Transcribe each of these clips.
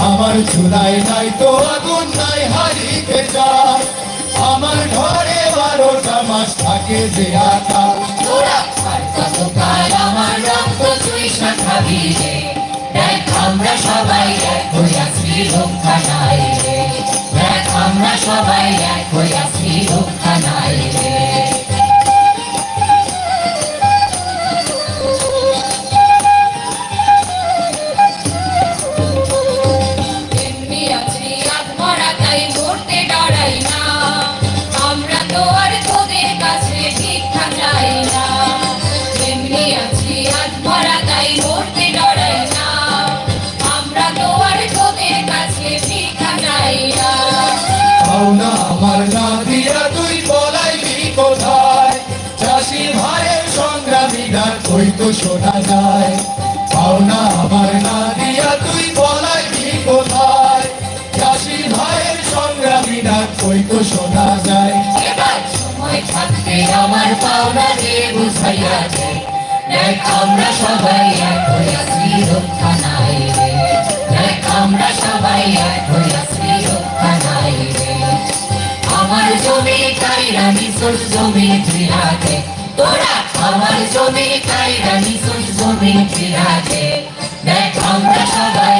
আমার চুলাই নাই তো আগুন নাই হারিতে যায় আমার ঘরে বারোটা মাস থাকে যে আমার আমরা সবাই এক হয়ে রক্ষা নাই দেখ আমরা সবাই এক হইয়াছি সংগ্রামী গান কই তো শোনা যায়। পাওনা আমার না দিয়া তুই বলাইবি কোথায়? চাষি ভাইয়ের সংগ্রামী গান কই তো শোনা যায়। আমার পাওনা বুঝাইয়া আমরা সবাই নাই আমরা সবাই নাই আমার জমি কাইরা নিচুর জমি তোরা আমার জমি কাইরা নিচুর জমি ফিরাতে দেখ আমরা সবাই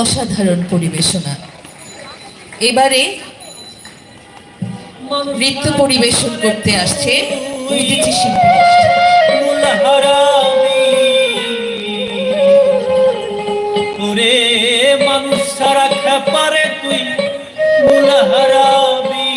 অসাধারণ পরিবেশনা। এবারে নৃত্য পরিবেশন করতে আসছে বিদেশি শিল্পী। মানুষ সারা খেপারে তুই মুলাহারাবি